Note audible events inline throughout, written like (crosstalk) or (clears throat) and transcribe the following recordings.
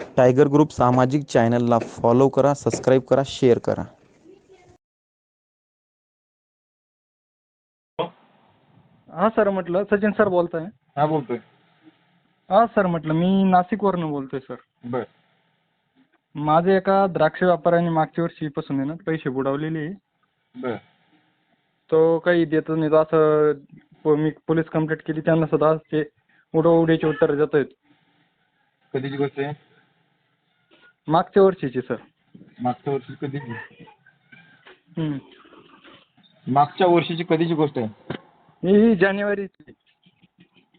Tiger group सामाजिक चॅनलला follow करा सबस्क्राईब करा शेअर करा. हा सर म्हटलं सचिन सर बोलताय. हा बोलतोय. हा सर म्हटलं मी नाशिकवरनं बोलतोय सर. बर. माझे एका द्राक्ष व्यापाऱ्याने मागच्या वर्षीपासून आहे ना पैसे बुडवलेले. बर. तो काही देत नाही तो असं प- मी पोलीस कंप्लेंट केली त्यांना सुद्धा ते उडवडीचे उत्तर देत आहेत कधीची गोष्ट आहे? मागच्या वर्षीची सर मागच्या वर्षी कधीची? हम्म. मागच्या वर्षीची कधीची गोष्ट आहे? ही जानेवारीची.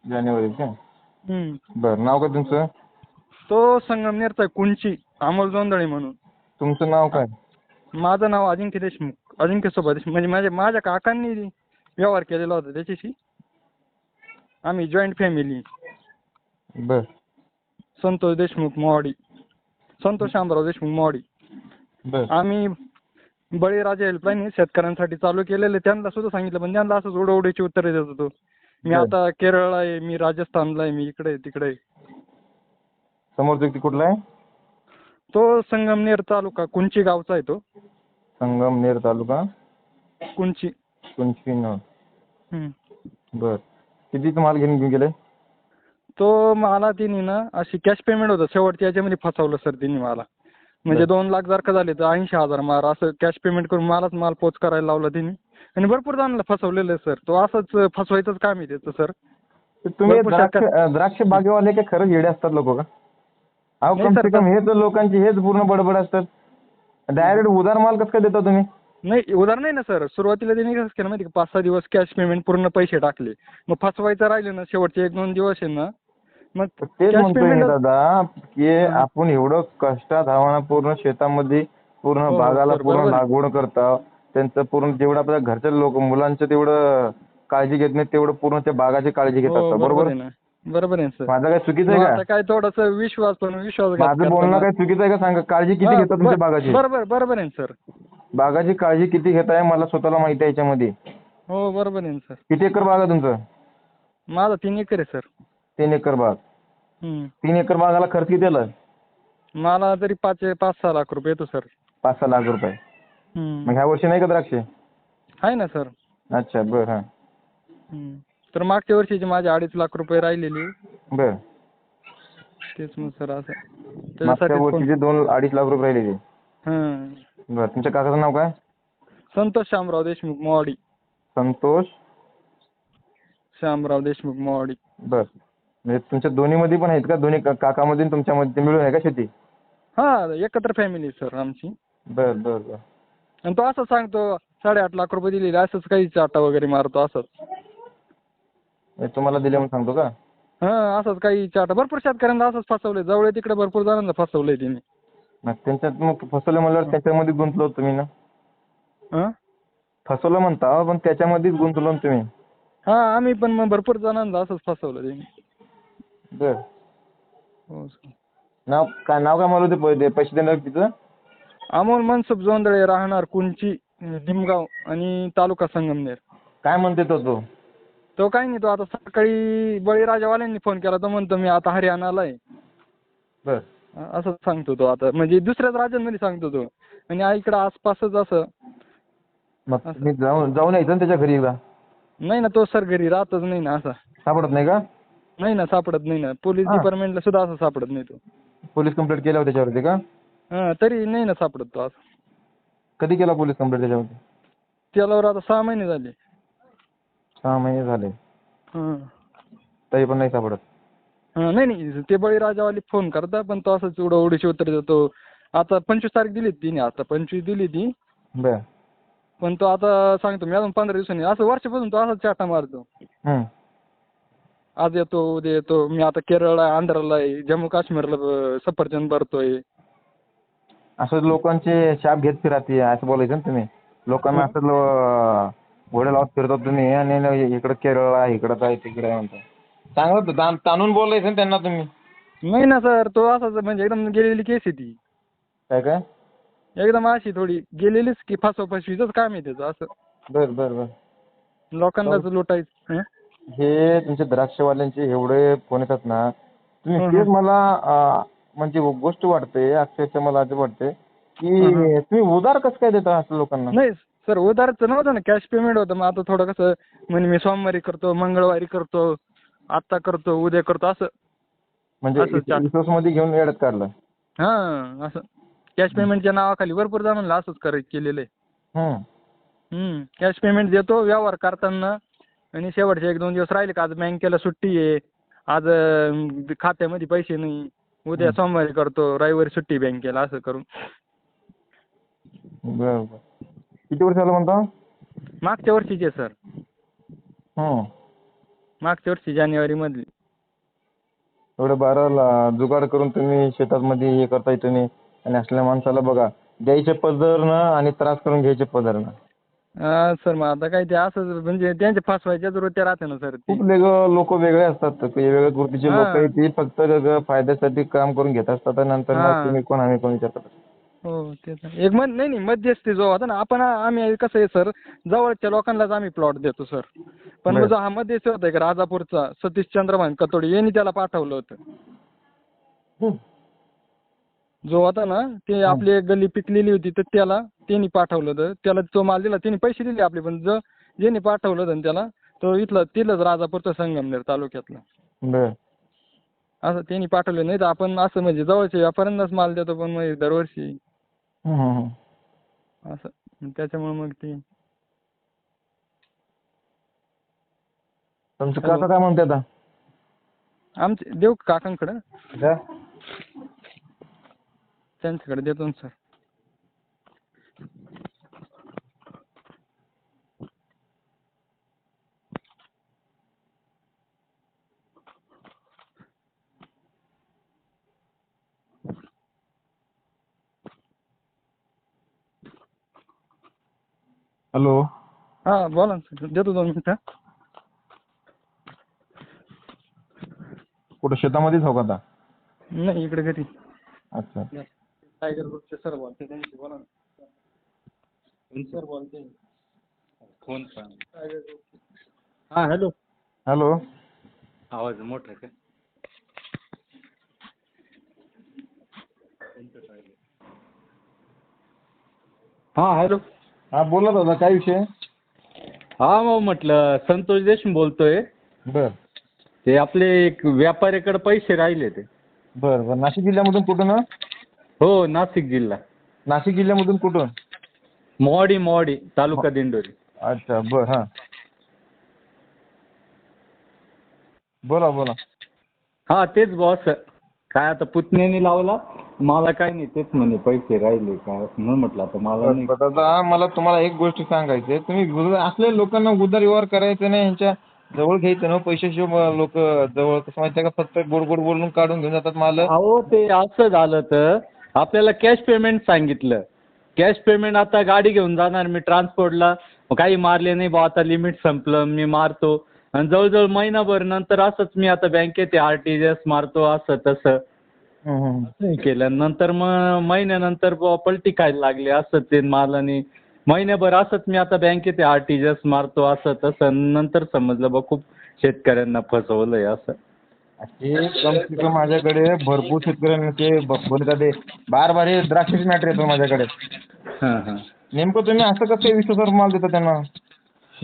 जानेवारी का? हम्म. बर नाव काय तुमचं? तो संगमनेरचा आहे, कुंची अमोल जोंधळे म्हणून. तुमचं नाव काय? माझं नाव अजिंक्य देशमुख अजिंक्य सोबा देशमुख. म्हणजे माझ्या माझ्या काकांनी व्यवहार केलेला होता त्याच्याशी. आम्ही जॉईंट फॅमिली बर. संतोष देशमुख मोहाडी. संतोष शामराव देशमुख बर. आम्ही बळीराजा हेल्पलाईन हे शेतकऱ्यांसाठी चालू केलेले त्यांना सुद्धा सांगितलं पण त्यांना असंच उडवडीची उत्तरे देत होतो. मी. आता केरळला आहे मी राजस्थानला आहे मी इकडे आहे, तिकडे आहे. समोरचा व्यक्ती कुठला आहे? तो संगमनेर तालुका कुंची गावचा आहे तो. संगमनेर तालुका? कुंची. हम्म. बर. किती तुम्हाला घेऊन घेऊन गेले? तो मला तिने ना अशी कॅश पेमेंट होतं. शेवटच्या याच्यामध्ये फसवलं सर तिने मला. म्हणजे. दोन लाख जर का झाले तर ऐंशी हजार मार. असं कॅश पेमेंट करून मलाच माल पोच करायला लावला तिने. आणि भरपूर जणांना फसवलेलं आहे सर तो असंच फसवायचंच काम आहे त्याचं सर तर तुम्ही भरपूर द्राक्ष बागेवाले काय खरंच येडे असतात लोक का? अहो नाही कम सर, से कम हेच लोकांची हेच पूर्ण बडबड असतात. डायरेक्ट उधार माल कसं काय देता तुम्ही? नाही उदाहरण नाही ना सर सुरुवातीला त्यांनी कसं केलं माहिती का? पाच सहा दिवस कॅश पेमेंट पूर्ण पैसे टाकले. मग फसवायचं राहिले ना शेवटचे एक दोन दिवस आहे ना मग तेच म्हणतोय मी दादा की. आपण एवढं कष्टात आव्हाना पूर्ण शेतामध्ये पूर्ण हो, बागाला पूर्ण. लागवड करता त्यांचं पूर्ण जेवढं आपल्या घरच्या लोक मुलांचं तेवढं काळजी घेत नाही तेवढं पूर्ण त्या बागाची काळजी घेत हो, असतात बरोबर बरोबर? आहे ना बरोबर आहे सर. माझं काय चुकीचं आहे का? काय थोडस विश्वास पण विश्वास माझं बोलणं काय चुकीचं आहे का सांगा? काळजी किती घेतात तुमच्या बागाची? बरोबर बरोबर आहे सर. बागाची काळजी किती घेताय मला स्वतःला माहिती आहे याच्यामध्ये. हो बरोबर आहे सर. किती एकर बाग आहे तुमचं? माझा तीन एकर आहे सर. तीन एकर बाग. हम्म. तीन एकर बागाला खर्च किती आला? मला तरी पाच पाच सहा लाख रुपये येतो सर. पाच सहा लाख रुपये. हम्म. मग ह्या वर्षी नाही का द्राक्षे? आहे ना सर. अच्छा बर हा. हम्म. तर मागच्या वर्षीचे माझे अडीच लाख रुपये राहिलेले. बर. तेच मग सर असं. मागच्या फोन. वर्षीचे दोन अडीच लाख रुपये राहिलेले. हां बर तुमच्या काकाचं नाव काय? संतोष शामराव देशमुख मोवाडी संतोष? शामराव देशमुख मोवाडी बर. म्हणजे तुमच्या दोन्हीमध्ये पण आहेत का? दोन्ही का- काकामध्ये आणि तुमच्यामध्ये मिळून आहे का शेती? हा एकत्र फॅमिली सर आमची. बर बर बर. आणि तो असं सांगतो साडेआठ लाख रुपये दिलेले असंच काही चाटा वगैरे मारतो असंच. म्हणजे तुम्हाला दिले म्हणून सांगतो का? हा असंच काही चाटा भरपूर शेतकऱ्यांना असंच फसवलंय. जवळ तिकडे भरपूर जणांना फसवलंय तिने. मग त्यांच्यात मग फसवलं म्हणल्यावर त्याच्यामध्ये गुंतलो तुम्ही ना? हा? फसवलं म्हणता पण त्याच्यामध्येच गुंतलो ना तुम्ही. हा आम्ही पण मग भरपूर जणांना असंच फसवलं तिने. बर. हो सर. नाव काय नाव काय मला ते प- ते पैसे देणार तिचं अमोल मनसुख जोंधळे राहणार कुंची निमगाव आणि तालुका संगमनेर. काय म्हणते तो तो? तो काही नाही तो आता सकाळी बळीराजावाल्यांनी फोन केला. तो म्हणतो मी आता हरियाणाला आहे. बर. असं सांगतो तो आता. म्हणजे दुसऱ्याच राज्यांमध्ये सांगतो तो. आणि आ इकडं आसपासच असं. मग मी जाऊन जाऊन यायचं ना त्याच्या घरी एकदा नाही ना तो सर घरी राहतच नाही ना असा. सापडत नाही का? नाही ना सापडत नाही ना. पोलीस हा. डिपार्टमेंटला सुद्धा असं सापडत नाही तो. पोलीस कंप्लेंट केल्यावर त्याच्यावरती का? हा तरी नाही ना सापडत तो असं. कधी केला पोलीस कंप्लेंट त्याच्यावरती? त्यालावर आता सहा महिने झाले. सहा महिने झाले. हा. तरी पण नाही सापडत. हा, नाही नाही ते बळीराजावाले फोन करता पण तो असंच उडं उडीची उत्तर देतो. आता पंचवीस तारीख दिली तिने आता पंचवीस दिली ती. बर. पण तो आता सांगतो मी अजून पंधरा दिवसांनी असं वर्षापासून तो असाच चाटा मारतो. हम्म. आज येतो उद्या येतो. मी आता केरळला आहे, आंध्राला आहे जम्मू काश्मीरला सफरचंद भरतोय. असं लोकांचे शाप घेत फिराते असं बोलायचं ना तुम्ही. लोकांना असं लो- घोडे लावत फिरतात तुम्ही. आणि न- इकडं केरळ आहे इकडं काय तिकडे आहे म्हणता चांगलं होतं ताण- ताणून बोलायचं ना त्यांना तुम्ही. नाही ना सर तो असाच म्हणजे एकदम गेलेली केस आहे ती. काय काय? एकदम अशी थोडी गेलेलीच की फसवफसवीचंच काम आहे त्याचं असं. बर बर बर. लोकांनाच लुटायचं हं? हे तुमच्या द्राक्षवाल्यांचे एवढे फोन येतात ना तुम्ही हं, तेच हं. मला अं, म्हणजे गोष्ट वाटते अक्षरशः मला असं वाटते की तुम्ही उधार कसं काय देता असं लोकांना? नाही सर उधारचं नव्हतं ना कॅश पेमेंट होतं. मग आता थोडं कसं म्हणजे मी सोमवारी करतो मंगळवारी करतो आत्ता करतो उद्या करतो असं. म्हणजे असं चाल- रिसोर्समध्ये घेऊन येड्यात काढलं. हां असं. कॅश पेमेंटच्या नावाखाली भरपूर जणांना असंच करायचं केलेलं आहे. हम्म. कॅश पेमेंट देतो व्यवहार करताना आणि शेवटचे एक दोन दिवस राहिले का आज बँकेला सुट्टी आहे. आज खात्यामध्ये पैसे नाही. उद्या हं. सोमवारी करतो. रविवारी सुट्टी बँकेला असं करून. बरं बरं किती वर्ष झालं म्हणता? मागच्या वर्षीचे सर. हम्म. मागच्या वर्षी जानेवारीमधली. एवढं बारा ला- जुगाड करून तुम्ही शेतामध्ये हे करताय तुम्ही. आणि असल्या माणसाला बघा द्यायचे पदरनं आणि त्रास करून घ्यायचे पदरनं हा सर मग आता काय ते असंच म्हणजे त्यांचे फसवायच्या वृत्त्या राहते ना सर ते खूप लोक वेगळे असतात ते वेगळ्या कृतीचे हा. लोक आहेत ते फक्त फायद्यासाठी काम करून घेत असतात आणि नंतर हा. मग तुम्ही कोण आम्ही कोण विचारतात हो ते तर. एक मध नाही नाही मध्यस्थी जो होता ना आपण आम्ही कसं आहे सर जवळच्या लोकांनाच आम्ही प्लॉट देतो सर पण बरं. जो हा मध्यस्थी होता एक राजापूरचा सतीश चंद्रभान कतोडे यांनी त्याला पाठवलं होतं. जो होता ना ते आपली एक गल्ली पिकलेली होती तर त्याला त्यांनी पाठवलं होतं. त्याला तो माल दिला त्यांनी पैसे दिले आपले पण जो ज्यांनी पाठवलं होतं ना त्याला तो इथलं तिथलंच राजापूरचा संगमनेर तालुक्यातला. बर. असं त्यांनी पाठवलं नाही तर आपण असं म्हणजे जवळच्या व्यापाऱ्यांनाच माल देतो पण मग दरवर्षी. असं. त्याच्यामुळे मग ते. तुमचं काका काय म्हणते आता? आमचे देऊ काकांकडं. त्यांच्याकडे देतो ना सर हॅलो हां बोला ना सर देतो दोन मिनटं. कुठं शेतामध्येच हो का आता? नाही इकडे घरी. अच्छा. टायगर ग्रुपचे सर बोलते त्यांची बोला ना. सर बोलते. फोन हां हॅलो. हॅलो. आवाज मोठा का? हां हॅलो. हा बोला दादा काय विषय? हा मग म्हटलं संतोष देशमुख बोलतोय. बर. ते आपले एक व्यापाऱ्याकडे पैसे राहिले ते. बर बर. नाशिक जिल्ह्यामधून कुठून हं? हो नाशिक जिल्हा. नाशिक जिल्ह्यामधून कुठून? मोवाडी मोवाडी तालुका दिंडोरी. अच्छा बर हा. बोला बोला. हा तेच बॉस काय आता पुतण्याने लावला? मला काय नाही तेच म्हणे पैसे राहिले काय म्हणून म्हटलं आता मला नाही. पण दादा मला तुम्हाला एक गोष्ट सांगायची आहे. तुम्ही गुद- असल्या लोकांना उदार व्यवहार करायचे नाही यांच्या जवळ घ्यायचं ना पैशाशिवाय लोक जवळ. कसं माहिती आहे का? फक्त गोड गोड बोलून काढून घेऊन जातात माल अहो ते असं झालं तर आपल्याला कॅश पेमेंट सांगितलं. कॅश पेमेंट आता गाडी घेऊन जाणार मी ट्रान्सपोर्टला काही मारले नाही बा आता लिमिट संपलं मी मारतो. आणि जवळजवळ महिनाभर नंतर असंच मी आता बँकेत आर टी जी एस मारतो असं तसं. केलं. नंतर मग महिन्यानंतर बुवा पलटी खायला लागली असं ते मालाने. महिन्याभर असंच मी आता बँकेत आर टी जी एस मारतो असं तसं. नंतर समजलं बा खूप शेतकऱ्यांना फसवलंय असं. हे कम से कम माझ्याकडे भरपूर शेतकऱ्यांना ते बोलतात ते. बार बार हे द्राक्षाचे मॅटर येतो माझ्याकडे. हां हां. नेमकं तुम्ही असं कसं काय विश्वासावर माल देता त्यांना?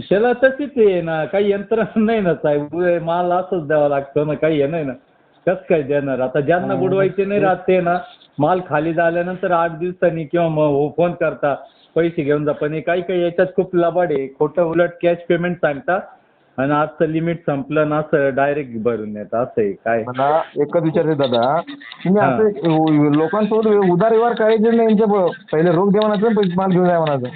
त्याला तशीच आहे ना काही यंत्रणा नाही ना साहेब. माल असंच द्यावा लागतो ना काही हे नाही ना. कसं काय देणार? आता ज्यांना बुडवायचे नाही राहत ते ना माल खाली झाल्यानंतर आठ दिवसांनी किंवा मग फोन करता पैसे घेऊन जा. पण हे काही काही याच्यात खूप लबाड आहे. खोटं उलट कॅश पेमेंट सांगता आणि आजचं लिमिट संपलं ना असं डायरेक्ट भरून येतं असं आहे. काय? मला एकच विचारायचं दादा. तुम्ही हा. असं लोकांसोबत उदार व्यवहार करायचे नाही यांच्या पहिले रोख द्या म्हणायचं पैसे माल घेऊन जा म्हणायचं.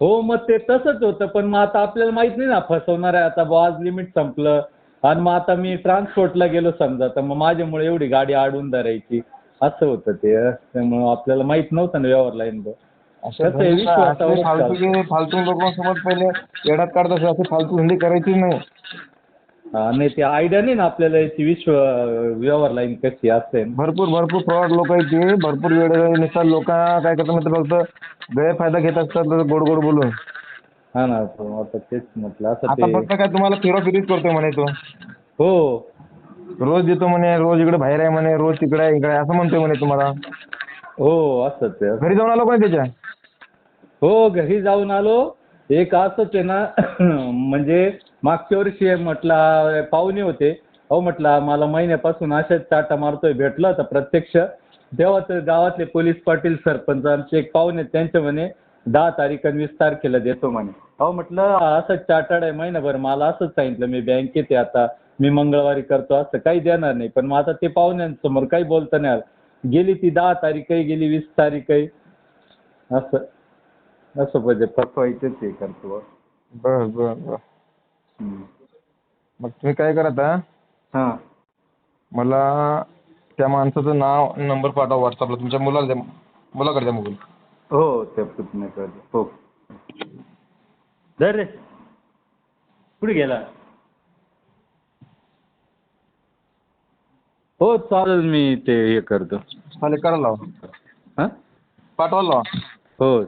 हो मग ते तसंच होतं पण मग आता आपल्याला माहीत नाही ना फसवणार आहे आता बुवा आज लिमिट संपलं. आणि मग आता मी ट्रान्सपोर्टला गेलो समजा तर मग माझ्यामुळे एवढी गाडी अडवून धरायची. असं होतं ते त्यामुळं आपल्याला माहीत नव्हतं ना व्यवहार लाईन फालतू फालतू लोकांसोबत पहिले येड्यात काढत असे असे फालतू धंदे करायचेच नाही. हा नाही ते आयडिया नाही ना आपल्याला याची विश्व व्यवहार लाईन कशी असते. भरपूर भरपूर फ्रॉड लोक आहेत ते भरपूर वेळनुसार लोक काय करतात माहिती फक्त? गैरफायदा घेत असतात गोड गोड बोलून. हा ना तो आता तेच म्हटलं असं आता ते फक्त काय तुम्हाला फिरोफिरीच करतोय म्हणे तो. हो. रोज येतो म्हणे रोज इकडे बाहेर आहे म्हणे रोज तिकडे आहे इकडे आहे असं म्हणतोय म्हणे तुम्हाला. हो असंच आहे घरी जाऊन आलो का त्याच्या? हो घरी जाऊन आलो. एक असंच आहे ना (clears throat) म्हणजे मागच्या वर्षी म्हटलं पाहुणे होते. अहो म्हटलं मला महिन्यापासून अशाच चाटा मारतोय भेटला तर प्रत्यक्ष. तेव्हा तर गावातले पोलीस पाटील सरपंच आमचे एक पाहुणे आहेत, त्यांचे म्हणे दहा तारीख आणि वीस तारखेला देतो म्हणे. अहो म्हटलं असंच चार्टर्ड आहे महिनाभर मला असंच सांगितलं मी बँकेत आहे आता मी मंगळवारी करतो असं काही देणार नाही. पण मग आता ते पाहुण्यांसमोर काही बोलता नाही आलं. गेली ती दहा तारीखही गेली वीस तारीखही असं. असं म्हणजे फसवायचंच हे करतो. बर बर बर. हम्म. मग तुम्ही काय करा आता हां. मला त्या माणसाचं नाव नंबर पाठवा व्हॉट्सअपला तुमच्या मुलाला द्या. मुलाकडे द्या मोबाईल. हो ते नाही करतो हो. धर रे. कुठे गेला? हो चालेल मी ते हे करतो. चालेल करा लावा. हां? पाठवा लावा. हो.